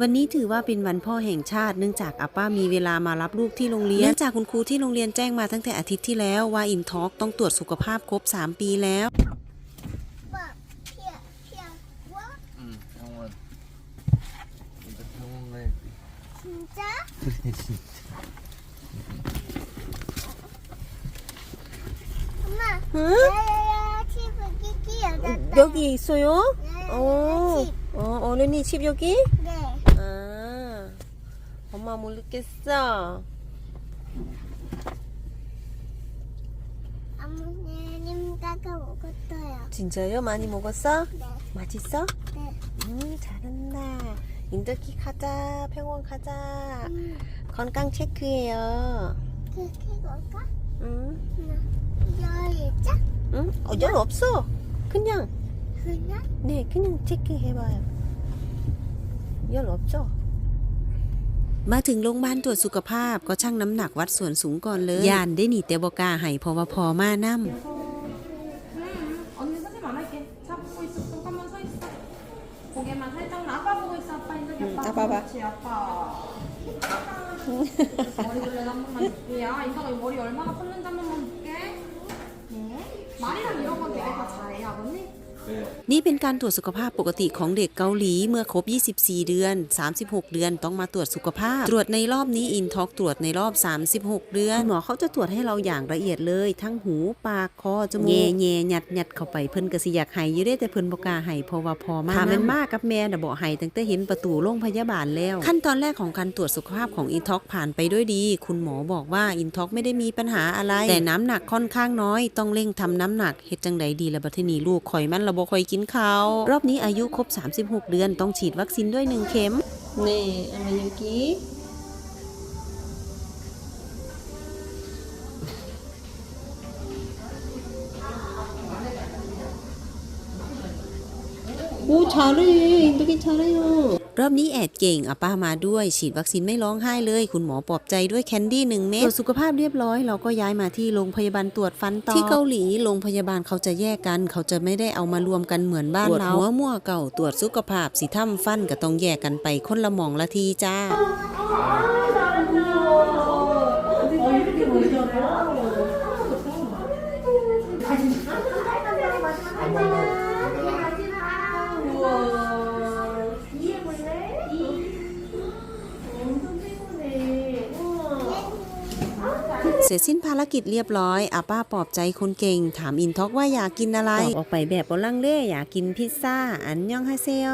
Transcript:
วันนี้ถือว่าเป็นวันพ่อแห่งชาติเนื่องจากอาป้ามีเวลามารับลูกที่โรงเรียนเนื่องจากคุณครูที่โรงเรียนแจ้งมาตั้งแต่อาทิตย์ที่แล้วว่าอินท็อกต้องตรวจสุขภาพครบ 3 ปีแล้ว 막 피야 피야 와 응, 병원. 이제 병원 가 진짜? 그래, 진짜. 엄마 응? 야야야 칩을 끼끼 여닫다 여기 있어요? 야야야 어, 칩 어 어른이 칩 여기? 네 아, 엄마 모르겠어. 먹었어요 진짜요? 많이 먹었어? 네 맛있어? 네. 음, 잘한다. 인더키 가자. 병원 가자. 음, 건강 체크해요. 그 그거가? 응? 열자? 응? 어, 열 없어. 그냥, 그냥? 네, 그냥 체크해봐요. 열 없죠? มาถึงโรงพยาบาลตรวจสุขภาพก็ชั่งน้ำหนักวัดส่วนสูงก่อนเลย ยานได้หนีแต่บอกล้าให้เพราะว่าพอมานํ 언니 사진 안 할게. 잡고 있어. 잠깐만 서 있어. 고개만 살짝 나. 아빠 보고 있어. 아빠 이제 아빠. 아빠 봐. 그렇지, 아빠. 머리 굴레 한 번만 줄게. 야, 이따가 이 머리 얼마나 컸는지 한 번만 볼게. 네. 말이랑 이런 건 되게 다 잘해, 아버님. นี่เป็นการตรวจสุขภาพปกติของเด็กเกาหลีเมื่อครบ 24 เดือน 36 เดือนต้องมาตรวจสุขภาพ ตรวจในรอบนี้อินท็อกตรวจในรอบ 36 เดือนหมอเขาจะตรวจให้เราอย่างละเอียดเลย ทั้งหูปากคอจมูกแง่แง่หยัดหยัดเข้าไปเพิ่นก็สิอยากให้อยู่เด้แต่เพิ่นบ่กล้าให้เพราะว่าพอมาถ้าแม่นมากกับแม่น่ะบ่ให้ตั้งแต่เห็นประตูโรงพยาบาลแล้ว ขั้นตอนแรกของการตรวจสุขภาพของอินท็อกผ่านไปด้วยดี คุณหมอบอกว่าอินท็อกไม่ได้มีปัญหาอะไร แต่น้ำหนักค่อนข้างน้อย ต้องเร่งทำน้ำหนักเฮ็ดจังใดดีละบัดทีนี้ลูกข่อยมันละบค่อยกินข้าว รอบนี้อายุครบ 36 เดือนต้องฉีดวัคซีนด้วย 1 เข็ม นี่อามายุกิ โอ้ช้าเลยอินตุกินช้าเลยรอบนี้แอดเก่งอาป้ามาด้วย ฉีดวัคซีนไม่ร้องไห้เลย คุณหมอปลอบใจด้วยแคนดี้หนึ่งเม็ดตรวจสุขภาพเรียบร้อย เราก็ย้ายมาที่โรงพยาบาลตรวจฟันต่อที่เกาหลีโรงพยาบาลเขาจะแยกกัน เขาจะไม่ได้เอามารวมกันเหมือนบ้านเราหัวมั่วเก่าตรวจสุขภาพสีถ้ำฟันก็ต้องแยกกันไปคนละหมองละทีจ้า เสร็จสิ้นภารกิจเรียบร้อยอาป้าปลอบใจคนเก่ง ถามอินท็อกว่าอยากกินอะไร ตอบออกไปแบบบลังเล่อยากกินพิซซ่า อันยองฮาเซโอ